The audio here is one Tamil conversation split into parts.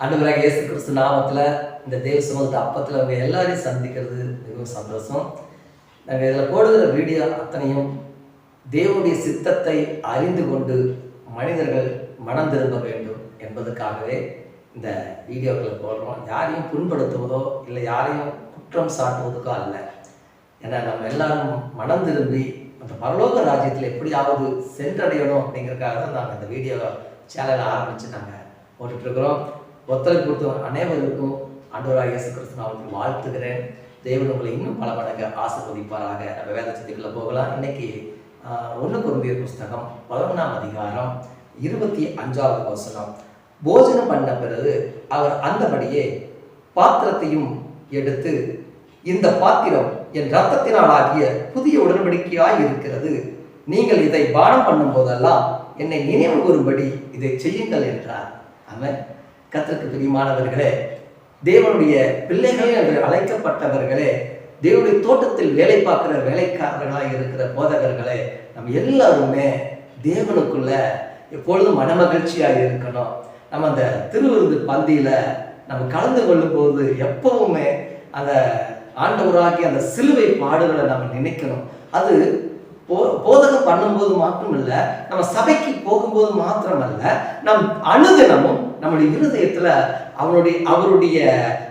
அன்பராக இயேசு கிறிஸ்து நாமத்தில் இந்த தேவ சுமந்த அப்பத்தில் அவங்க எல்லாரையும் சந்திக்கிறது மிகவும் சந்தோஷம். நாங்கள் இதில் போடுகிற வீடியோ அத்தனையும் தேவனுடைய சித்தத்தை அறிந்து கொண்டு மனிதர்கள் மனம் திரும்ப வேண்டும் என்பதற்காகவே இந்த வீடியோக்களை போடுறோம். யாரையும் புண்படுத்துவதோ இல்லை யாரையும் குற்றம் சாட்டுவதற்கோ அல்ல. ஏன்னா நம்ம எல்லாரும் மனம் திரும்பி அந்த பரலோக ராஜ்யத்தில் எப்படியாவது சென்றடையணும் அப்படிங்கிறதுக்காக தான் நாங்கள் இந்த வீடியோ சேனலை ஆரம்பித்து நாங்கள் போட்டுட்ருக்கிறோம் ஒத்துழைப்பு கொடுத்த அனைவருக்கும் ஆண்டவராக இயேசு கிறிஸ்து நாமத்தில் வாழ்த்துகிறேன். தேவன் உங்களை இன்னும் பல மடங்கு ஆசிர்வதிப்பாராக. நம்ம வேத சக்திக்குள்ளே போகலாம். இன்னைக்கு ஒன்று குருந்தியர் புஸ்தகம் பதினொன்றாம் அதிகாரம் இருபத்தி அஞ்சாவது வசனம். போஜனம் பண்ண பிறகு அவர் அந்தபடியே பாத்திரத்தையும் எடுத்து இந்த பாத்திரம் என் ரத்தத்தினால் ஆகிய புதிய உடன்படிக்கையாய் இருக்கிறது. நீங்கள் இதை பானம் பண்ணும் போதெல்லாம் என்னை நினைவு கூறும்படி இதை செய்யுங்கள் என்றார். அவன் கத்திற்கு பிரியமானவர்களே தேவனுடைய பிள்ளைகள் என்று அழைக்கப்பட்டவர்களே தேவனுடைய தோட்டத்தில் வேலை பார்க்கிற வேலைக்காரர்களாக இருக்கிற போதகர்களே நம்ம எல்லாருமே தேவனுக்குள்ள எப்பொழுதும் மனமகிழ்ச்சியாக இருக்கணும். நம்ம அந்த திருவிருந்து பந்தியில நம்ம கலந்து கொள்ளும் போது எப்பவுமே அந்த ஆண்டவராகி அந்த சிலுவை பாடுகளை நம்ம நினைக்கணும். அது போ போதகம் பண்ணும்போது மாத்திரம் நம்ம சபைக்கு போகும்போது மாத்திரமல்ல நம் அனுதினமும் நம்முடைய இருதயத்துல அவருடைய அவருடைய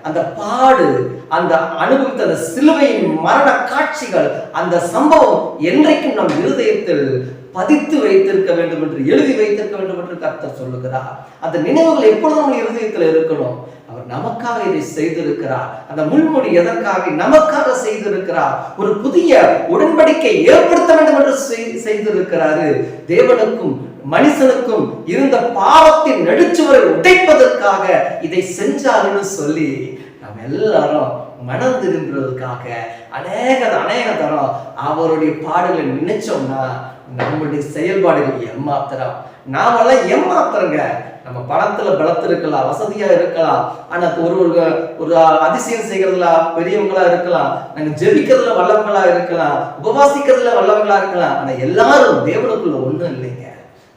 அந்த பாடு அந்த அனுபவித்த அந்த சிலுவையின் மரண காட்சிகள் அந்த சம்பவம் என்றைக்கும் நம் இருதயத்தில் பதித்து வைத்திருக்க வேண்டும் என்று எழுதி வைத்திருக்க வேண்டும் என்று கர்த்தர் சொல்லுகிறார். அந்த நினைவுகள் எப்பொழுதும் நம்ம இருதயத்தில் இருக்கணும். அவர் நமக்காக இதை செய்திருக்கிறார். அந்த முன்மொழி எதற்காக நமக்காக செய்திருக்கிறார்? ஒரு புதிய உடன்படிக்கை ஏற்படுத்த வேண்டும் என்று செய்- செய்திருக்கிறாரு. தேவனுக்கும் மனுஷனுக்கும் இருந்த பாவத்தின் நெடுச்சுவரை உடைப்பதற்காக இதை செஞ்சாருன்னு சொல்லி நம்ம எல்லாரும் மனம் திரும்புறதுக்காக அநேக அநேக தரம் அவருடைய பாடலை நினைச்சோம்னா நம்மளுடைய செயல்பாடுகள் ஏமாத்திரம் நாமெல்லாம் ஏமாத்துறங்க. நம்ம பணத்துல பலத்து இருக்கலாம் வசதியா இருக்கலாம். ஆனா ஒரு ஒரு ஒரு அதிசயம் செய்கிறதுல பெரியவங்களா இருக்கலாம். நாங்க ஜெபிக்கிறதுல வல்லவங்களா இருக்கலாம். உபவாசிக்கிறதுல வல்லவங்களா இருக்கலாம். ஆனா எல்லாரும் தேவனுக்குள்ள ஒண்ணும் இல்லைங்க.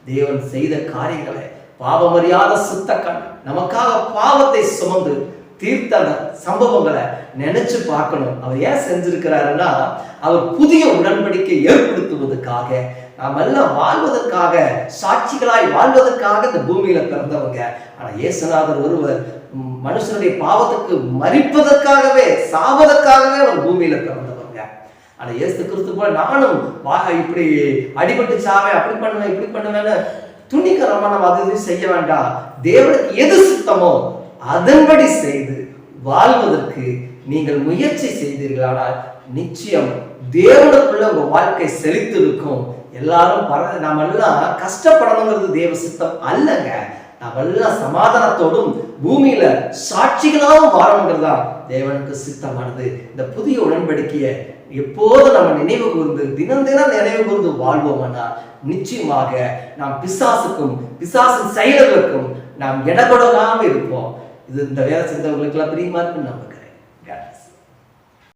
தேவன் செய்த காரியங்களை பாவமறியாத சுத்த கண் நமக்காக பாவத்தை சுமந்து தீர்த்த சம்பவங்களை நினைச்சு பார்க்கணும். அவர் ஏன் செஞ்சிருக்கிறாருன்னா அவர் புதிய உடன்படிக்கை ஏற்படுத்துவதற்காக நாம் எல்லாம் வாழ்வதற்காக சாட்சிகளாய் வாழ்வதற்காக இந்த பூமியில பிறந்தவங்க. ஆனா இயேசுநாதர் ஒருவர் மனுஷனுடைய பாவத்துக்கு மறிப்பதற்காகவே சாவதற்காகவே அவர் பூமியில பிறந்தவங்க. ஆனா இயேசு கிறிஸ்து போல நானும் வாக இப்படி அடிபட்டு சாவேன் அப்படி பண்ணுவேன் இப்படி பண்ணுவேன்னு துணிகரமா நம்ம அது செய்ய வேண்டாம். தேவனுக்கு எது சுத்தமோ அதன்படி செய்து வாழ்வதற்கு நீங்கள் முயற்சி செய்தீர்களானால் நிச்சயம் தேவனுக்குள்ள உங்க வாழ்க்கை செழித்து இருக்கும் எல்லாரும் பர நாம எல்லாம் கஷ்டப்படணுங்கிறது தேவ சித்தம் அல்லங்க. நாம் எல்லாம் சமாதானத்தோடும் பூமியில சாட்சிகளாகவும் வாழணுங்கிறது தான் தேவனுக்கு சித்தமானது. இந்த புதிய உடன்படிக்கையை எப்போது நம்ம நினைவு கூர்ந்து தினம் தினம் நினைவு கூர்ந்து வாழ்வோம்னா நிச்சயமாக நாம் பிசாசுக்கும் பிசாசின் செயல்களுக்கும் நாம் இடப்படாம இருப்போம். இது இந்த வேலை செஞ்சவங்களுக்கெல்லாம் பிரியமா இருக்குன்னு நம்ம